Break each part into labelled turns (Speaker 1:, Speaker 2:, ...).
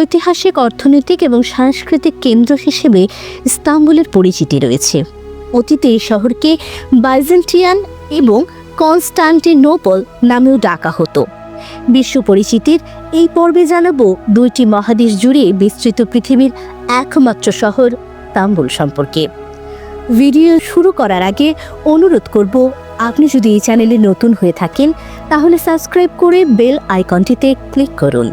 Speaker 1: ঐতিহাসিক, অর্থনৈতিক এবং সাংস্কৃতিক কেন্দ্র হিসেবে ইস্তাম্বুলের পরিচিতি রয়েছে। অতীতে এই শহরকে বাইজেন্টিয়ান এবং কনস্টান্টিনোপল নামেও ডাকা হতো। বিশ্ব পরিচিতির এই পর্বে জানাব দুইটি মহাদেশ জুড়ে বিস্তৃত পৃথিবীর একমাত্র শহর তাম্বুল সম্পর্কে। ভিডিও শুরু করার আগে অনুরোধ করব, আপনি যদি এই চ্যানেলে নতুন হয়ে থাকেন, তাহলে সাবস্ক্রাইব করে বেল আইকনটিতে ক্লিক করুন।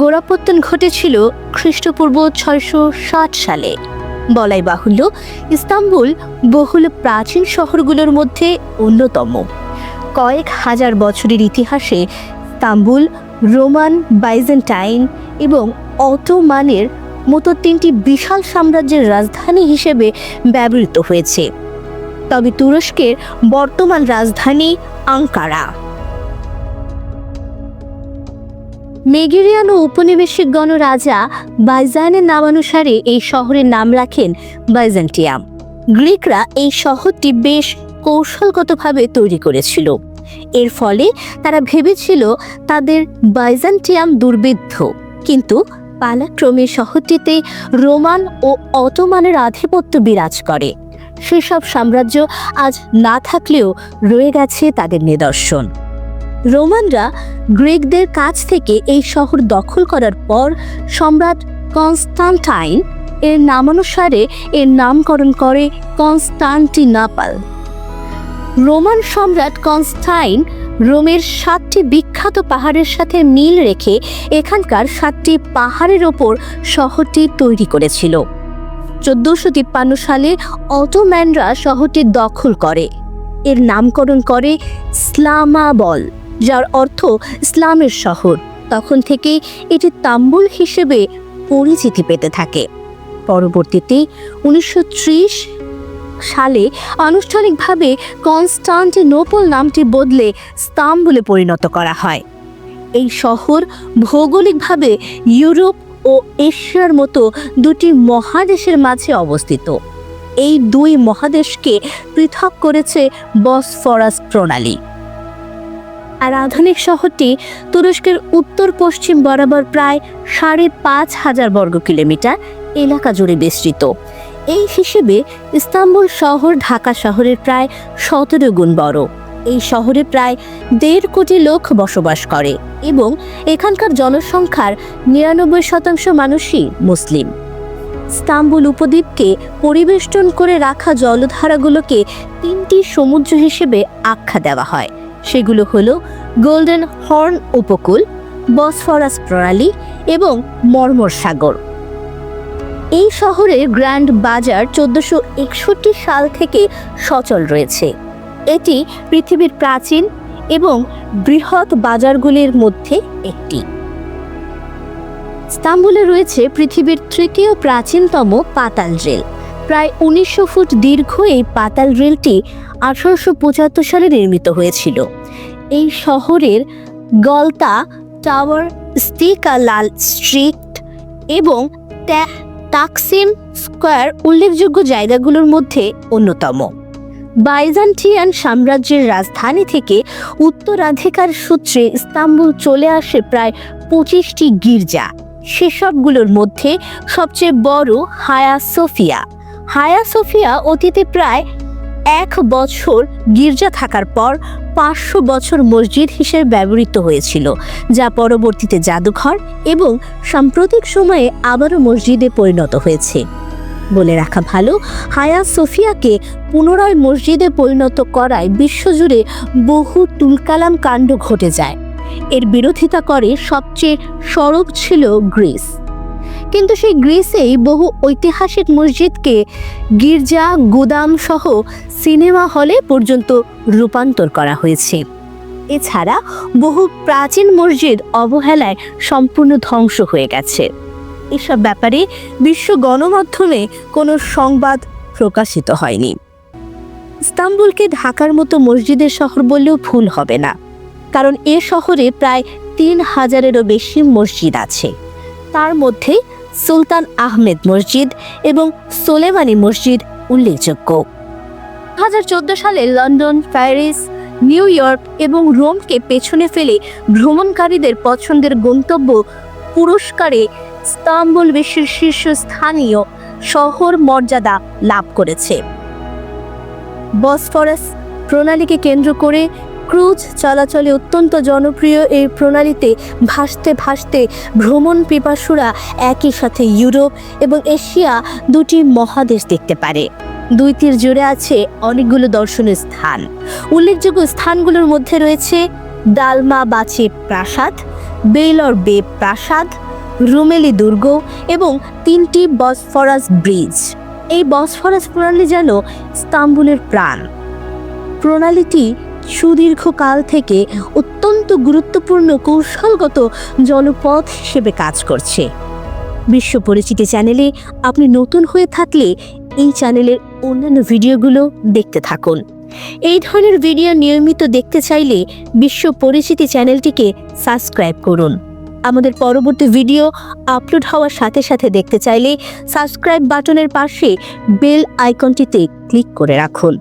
Speaker 1: গোড়াপত্তন ঘটেছিল খ্রিস্টপূর্ব ছয়শো ষাট সালে। বলাই বাহুল্য, ইস্তাম্বুল বহুল প্রাচীন শহরগুলোর মধ্যে অন্যতম। কয়েক হাজার বছরের ইতিহাসে ইস্তাম্বুল, রোমান, বাইজেন্টাইন এবং অটোমানের মতো তিনটি বিশাল সাম্রাজ্যের রাজধানী হিসেবে ব্যবহৃত হয়েছে। তবে তুরস্কের বর্তমান রাজধানী আঙ্কারা। মেগেরিয়ান ও উপনিবেশিক গণরাজা বাইজানের নামানুসারে এই শহরের নাম রাখেন বাইজেন্টিয়াম। গ্রিকরা এই শহরটি বেশ কৌশলগতভাবে তৈরি করেছিল। এর ফলে তারা ভেবেছিল তাদের বাইজেন্টিয়াম দুর্বিদ্ধ কিন্তু পালাক্রমে শহরটিতে রোমান ও অটোমানের আধিপত্য বিরাজ করে। সেসব সাম্রাজ্য আজ না থাকলেও রয়ে গেছে তাদের নিদর্শন। রোমানরা গ্রিকদের কাছ থেকে এই শহর দখল করার পর সম্রাট কনস্টান্টাইন এর নামানুসারে এর নামকরণ করে কনস্টান্টিনাপাল। রোমান সম্রাট কনস্টাইন রোমের সাতটি বিখ্যাত পাহাড়ের সাথে মিল রেখে এখানকার সাতটি পাহাড়ের ওপর শহরটি তৈরি করেছিল। চোদ্দশো তিপ্পান্ন সালে অটোম্যানরা শহরটি দখল করে। এর নামকরণ করে ইসলামাবল যার অর্থ ইসলামের শহর, তখন থেকে এটি তাম্বুল হিসেবে পরিচিতি পেতে থাকে। পরবর্তীতে উনিশশো ত্রিশ সালে আনুষ্ঠানিকভাবে কনস্টান্টিনোপল নামটি বদলে স্তাম্বুলে পরিণত করা হয়। এই শহর ভৌগোলিকভাবে ইউরোপ ও এশিয়ার মতো দুটি মহাদেশের মাঝে অবস্থিত। এই দুই মহাদেশকে পৃথক করেছে বসফরাস প্রণালী। আর আধুনিক শহরটি তুরস্কের উত্তর পশ্চিম বরাবর প্রায় সাড়ে পাঁচ হাজার বর্গ কিলোমিটার এলাকা জুড়ে বিস্তৃত। এই হিসেবে ইস্তাম্বুল শহর ঢাকা শহরের প্রায় সতেরো গুণ বড়। এই শহরে প্রায় দেড় কোটি লোক বসবাস করে এবং এখানকার জনসংখ্যার নিরানব্বই শতাংশ মানুষই মুসলিম। ইস্তাম্বুল উপদ্বীপকে পরিবেষ্টন করে রাখা জলধারাগুলোকে তিনটি সমুদ্র হিসেবে আখ্যা দেওয়া হয়। সেগুলো হলো গোল্ডেন হর্ন উপকূল, বসফরাস প্রণালী এবং মর্মর সাগর। এই শহরের গ্র্যান্ড বাজার চোদ্দশো একষট্টি সাল থেকে সচল রয়েছে। এটি পৃথিবীর প্রাচীন এবং বৃহৎ বাজারগুলির মধ্যে একটি। ইস্তাম্বুলে রয়েছে পৃথিবীর তৃতীয় প্রাচীনতম পাতাল রেল। প্রায় উনিশশো ফুট দীর্ঘ এই পাতাল রেলটি আঠারোশো পঁচাত্তর সালে নির্মিত হয়েছিল। এই শহরের গলতা, টাওয়ার স্টিকালাল স্ট্রিট এবং তাকসিম স্কোয়ার উল্লেখযোগ্য জায়গাগুলোর মধ্যে অন্যতম। বাইজান্টিয়ান সাম্রাজ্যের রাজধানী থেকে উত্তরাধিকার সূত্রে ইস্তাম্বুল চলে আসে প্রায় পঁচিশটি গির্জা। সেসবগুলোর মধ্যে সবচেয়ে বড় হায়া সোফিয়া। হায়া সোফিয়া অতীতে প্রায় এক বছর গির্জা থাকার পর পাঁচশো বছর মসজিদ হিসেবে ব্যবহৃত হয়েছিল, যা পরবর্তীতে জাদুঘর এবং সাম্প্রতিক সময়ে আবারও মসজিদে পরিণত হয়েছে। বলে রাখা ভালো, হায়া সোফিয়াকে পুনরায় মসজিদে পরিণত করায় বিশ্বজুড়ে বহু তুলকালাম কাণ্ড ঘটে যায়। এর বিরোধিতা করে সবচেয়ে সরব ছিল গ্রিস। কিন্তু সেই গ্রিসেই বহু ঐতিহাসিক মসজিদকে গির্জা, গুদাম সহ সিনেমা হলে পর্যন্ত রূপান্তর করা হয়েছে। এছাড়া বহু প্রাচীন মসজিদ অবহেলায় সম্পূর্ণ ধ্বংস হয়ে গেছে। এসব ব্যাপারে বিশ্ব গণমাধ্যমে কোনো সংবাদ প্রকাশিত হয়নি। ইস্তাম্বুলকে ঢাকার মতো মসজিদের শহর বললেও ভুল হবে না, কারণ এ শহরে প্রায় তিন হাজারেরও বেশি মসজিদ আছে। তার মধ্যে সুলতান আহমেদ মসজিদ এবং সোলেমানি মসজিদ উল্লেখযোগ্য। দু হাজার চোদ্দ সালে লন্ডন, প্যারিস, নিউ ইয়র্ক এবং রোমকে পেছনে ফেলে ভ্রমণকারীদের পছন্দের গন্তব্য পুরস্কারে ইস্তাম্বুল বিশ্বের শীর্ষস্থানীয় শহর মর্যাদা লাভ করেছে। বসফরাস প্রণালীকে কেন্দ্র করে ক্রুজ চলাচলে অত্যন্ত জনপ্রিয় এই প্রণালীতে ভাসতে ভাসতে ভ্রমণ পিপাসুরা একই সাথে ইউরোপ এবং এশিয়া দুটি মহাদেশ দেখতে পারে। দুই তীর জুড়ে আছে অনেকগুলো দর্শনীয় স্থান। উল্লেখযোগ্য স্থানগুলোর মধ্যে রয়েছে ডালমা বাচে প্রাসাদ, বেইলর বে প্রাসাদ, রুমেলি দুর্গ এবং তিনটি বসফরাস ব্রিজ। এই বসফরাস প্রণালী যেন ইস্তাম্বুলের প্রাণ। প্রণালীটি সুদীর্ঘকাল থেকে অত্যন্ত গুরুত্বপূর্ণ কৌশলগত জলপথ হিসেবে কাজ করছে। বিশ্ব পরিচিতি চ্যানেলে আপনি নতুন হয়ে থাকলে এই চ্যানেলের অন্যান্য ভিডিওগুলো দেখতে থাকুন। এই ধরনের ভিডিও নিয়মিত দেখতে চাইলে বিশ্ব পরিচিতি চ্যানেলটিকে সাবস্ক্রাইব করুন। আমাদের পরবর্তী ভিডিও আপলোড হওয়ার সাথে সাথে দেখতে চাইলে সাবস্ক্রাইব বাটনের পাশে বেল আইকনটিতে ক্লিক করে রাখুন।